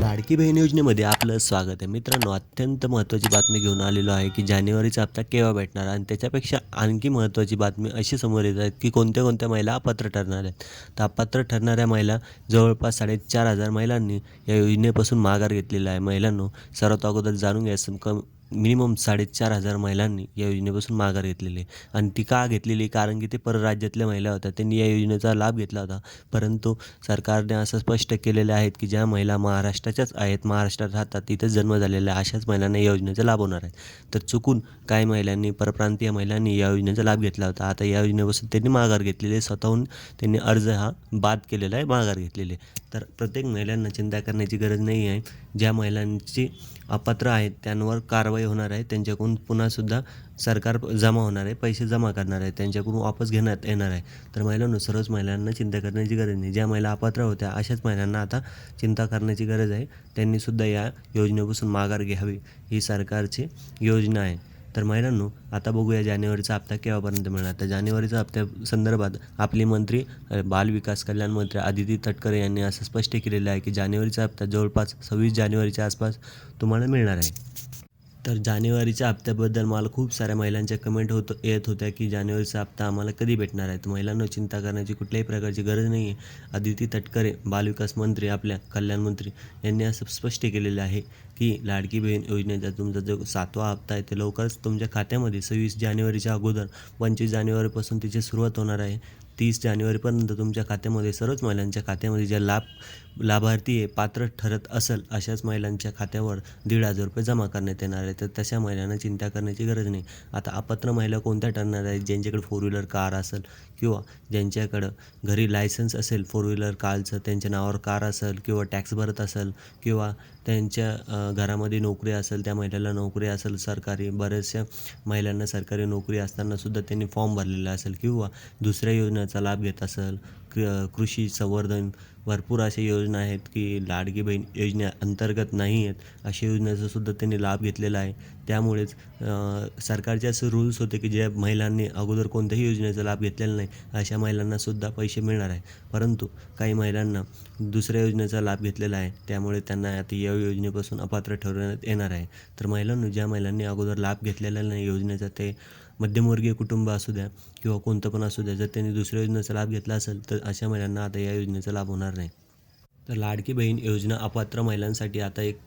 लाडकी बहीण योजनेमध्ये आपलं स्वागत आहे. मित्रांनो अत्यंत महत्त्वाची बातमी घेऊन आलेलो आहे की जानेवारीचा हप्ता केव्हा भेटणार आणि त्याच्यापेक्षा आणखी महत्त्वाची बातमी अशी समोर येत आहेत की कोणत्या कोणत्या महिला अपात्र ठरणार आहेत. तर अपात्र ठरणाऱ्या महिला जवळपास साडेचार हजार महिलांनी या योजनेपासून माघार घेतलेला आहे. महिलांनो सर्वात अगोदर जाणून घ्यायचं कम मिनिमम साडेचार हजार महिलांनी या योजनेपासून माघार घेतलेली आहे. आणि ती का घेतलेली कारण की ते परराज्यातल्या महिला होत्या. त्यांनी या योजनेचा लाभ घेतला होता. परंतु सरकारने असं स्पष्ट केलेले आहेत की ज्या महिला महाराष्ट्राच्याच आहेत महाराष्ट्रात राहतात तिथेच जन्म झालेल्या आहे, अशाच महिलांना या योजनेचा लाभ होणार आहे. तर चुकून काही महिलांनी परप्रांतीय महिलांनी या योजनेचा लाभ घेतला होता. आता या योजनेपासून त्यांनी माघार घेतलेली आहे. स्वतःहून त्यांनी अर्ज हा बाद केलेला आहे माघार घेतलेली आहे. तर प्रत्येक महिलांना चिंता करण्याची गरज नाही आहे. ज्या महिलांची अपात्र आहेत त्यांवर कारवाई होणार आहे. त्यांच्याकडून पुन्हासुद्धा सरकार जमा होणार आहे. पैसे जमा करणार आहे. त्यांच्याकडून वापस घेण्यात येणार आहे. तर महिलांनो सर्वच महिलांना चिंता करण्याची गरज नाही. ज्या महिला अपात्र होत्या अशाच महिलांना आता चिंता करण्याची गरज आहे. त्यांनीसुद्धा या योजनेपासून माघार घ्यावी. ही सरकारची योजना आहे. तर महिलांनो आता बघूया जानेवारीचा हप्ता केव्हापर्यंत मिळणार. तर जानेवारीचा हप्त्या संदर्भात आपले मंत्री बाल विकास कल्याण मंत्री आदिती तटकरे यांनी असं स्पष्ट केलेलं आहे की जानेवारीचा हप्ता जवळपास सव्वीस जानेवारीच्या आसपास तुम्हाला मिळणार आहे. तर जानेवारीच्या हप्त्याबद्दल मला खूप साऱ्या महिलांच्या कमेंट होत येत होत्या की जानेवारीचा हप्ता आम्हाला कधी भेटणार आहे? तर महिलांना चिंता करण्याची कुठल्याही प्रकारची गरज नाही आहे आदिती तटकरे बालविकास मंत्री आपल्या कल्याण मंत्री यांनी असं स्पष्ट केलेलं आहे की लाडकी बहीण योजनेचा तुमचा जो सातवा हप्ता आहे ते लवकरच तुमच्या खात्यामध्ये सव्वीस जानेवारीच्या अगोदर पंचवीस जानेवारीपासून तिची सुरुवात होणार आहे. तीस जानेवारीपर्यंत तुमच्या खात्यामध्ये सर्वच महिलांच्या खात्यामध्ये ज्या लाभ लाभार्थी आहे पात्र ठरत असेल अशाच महिलांच्या खात्यावर दीड हजार रुपये जमा करण्यात येणार आहे तर तशा महिलांना चिंता करण्याची गरज नाही. आता अपात्र महिला कोणत्या ठरणार आहेत? ज्यांच्याकडे फोर व्हीलर कार असेल किंवा ज्यांच्याकडं घरी लायसन्स असेल फोर व्हीलर कारचं त्यांच्या नावावर कार असेल किंवा टॅक्स भरत असेल किंवा त्यांच्या घरामध्ये नोकरी असेल त्या महिलेला नोकरी असेल सरकारी बऱ्याचशा महिलांना सरकारी नोकरी असतानासुद्धा त्यांनी फॉर्म भरलेला असेल किंवा दुसऱ्या योजना योजनांचा लाभ घेत असेल क्र कृषी संवर्धन भरपूर अशा योजना आहेत की लाडकी बहीण योजनेअंतर्गत नाही आहेत अशा योजनेचा सुद्धा त्यांनी लाभ घेतलेला आहे. त्यामुळेच सरकारचे असं रूल्स होते की ज्या महिलांनी अगोदर कोणत्याही योजनेचा लाभ घेतलेला नाही अशा महिलांनासुद्धा पैसे मिळणार आहे. परंतु काही महिलांना दुसऱ्या योजनेचा लाभ घेतलेला आहे त्यामुळे त्यांना आता या योजनेपासून अपात्र ठरवण्यात येणार आहे. तर महिलांनो ज्या महिलांनी अगोदर लाभ घेतलेला नाही योजनेचा ते मध्यमवर्गीय कुटुंब असू द्या किंवा कोणतं पण असू द्या जर त्यांनी दुसऱ्या योजनेचा लाभ घेतला असेल तर अशा महिलांना आता या योजनेचा लाभ होणार नाही. तर लाडकी बहीण योजना अपात्र महिलांसाठी आता एक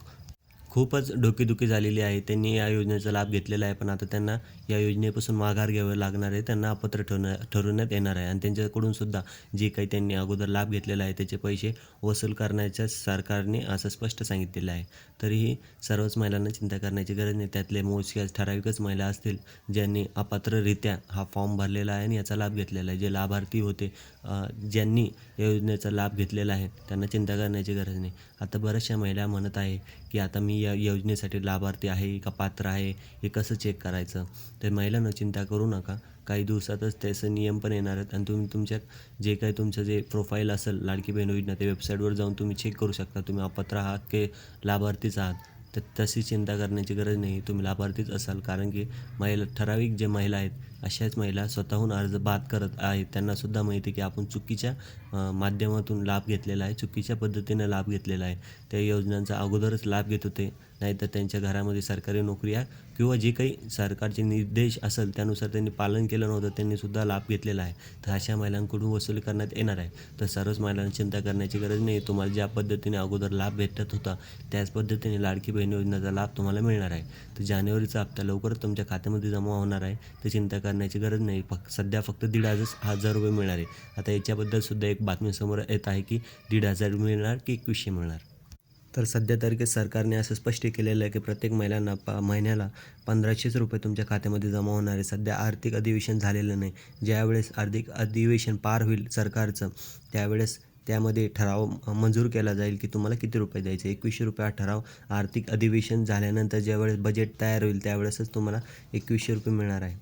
खूपच डोकेदुखी झालेली आहे. त्यांनी या योजनेचा लाभ घेतलेला आहे पण आता त्यांना या योजनेपासून माघार घ्यावं लागणार आहे. त्यांना अपात्र ठरवण्या ठरवण्यात येणार आहे. आणि त्यांच्याकडून सुद्धा जे काही त्यांनी अगोदर लाभ घेतलेला आहे त्याचे पैसे वसूल करण्याच्या सरकारने असं स्पष्ट सांगितलेलं आहे. तरीही सर्वच महिलांना चिंता करण्याची गरज नाही. त्यातले मोजक्याच ठराविकच महिला असतील ज्यांनी अपात्ररित्या हा फॉर्म भरलेला आहे आणि याचा लाभ घेतलेला आहे. जे लाभार्थी होते ज्यांनी या योजनेचा लाभ घेतलेला आहे त्यांना चिंता करण्याची गरज नाही. आता बऱ्याचशा महिला म्हणत आहे की आता मी या योजनेसाठी लाभार्थी आहे का पात्र आहे हे कसं चेक करायचं? तर महिलांना चिंता करू नका. काही दिवसातच त्याचं नियम पण येणार आहेत आणि तुम्ही तुमच्या जे काही तुमचं जे प्रोफाईल असेल लाडकी बहीण योजना ते वेबसाईटवर जाऊन तुम्ही चेक करू शकता. तुम्ही अपात्र आहात की लाभार्थीच आहात. तर तशी चिंता करण्याची गरज नाही. तुम्ही लाभार्थीच असाल. कारण की महिला ठराविक जे महिला आहेत अशाच महिला स्वतःहून अर्ज बाद करत आहेत. त्यांनासुद्धा माहिती आहे की आपण चुकीच्या माध्यमातून लाभ घेतलेला आहे चुकीच्या पद्धतीनं लाभ घेतलेला आहे. त्या योजनांचा अगोदरच लाभ घेत होते नाहीतर त्यांच्या घरामध्ये सरकारी नोकऱ्या किंवा जे काही सरकारचे निर्देश असेल त्यानुसार त्यांनी पालन केलं नव्हतं त्यांनीसुद्धा लाभ घेतलेला आहे. तर अशा महिलांकडून वसूल करण्यात येणार आहे. तर सर्वच महिलांना चिंता करण्याची गरज नाही. तुम्हाला ज्या पद्धतीने अगोदर लाभ भेटत होता त्याच पद्धतीने लाडकी बहीण योजनेचा लाभ तुम्हाला मिळणार आहे. तर जानेवारीचा हप्ता लवकरच तुमच्या खात्यामध्ये जमा होणार आहे. तर चिंता करण्याची गरज नाही. फक्त सध्या फक्त दीड हजार हजार रुपये मिळणार आहे. आता याच्याबद्दल सुद्धा एक बातमी समोर येत आहे की दीड हजार मिळणार की एकवीसशे मिळणार? तर सध्या तरी सरकारने असं स्पष्ट केलेलं आहे की प्रत्येक महिलांना प महिन्याला पंधराशेच रुपये तुमच्या खात्यामध्ये जमा होणार आहे. सध्या आर्थिक अधिवेशन झालेलं नाही. ज्यावेळेस आर्थिक अधिवेशन पार होईल सरकारचं त्यावेळेस त्यामध्ये ठराव मंजूर केला जाईल की तुम्हाला किती रुपये द्यायचे? एकवीसशे रुपये हा ठराव आर्थिक अधिवेशन झाल्यानंतर ज्यावेळेस बजेट तयार होईल त्यावेळेसच तुम्हाला एकवीसशे रुपये मिळणार आहे.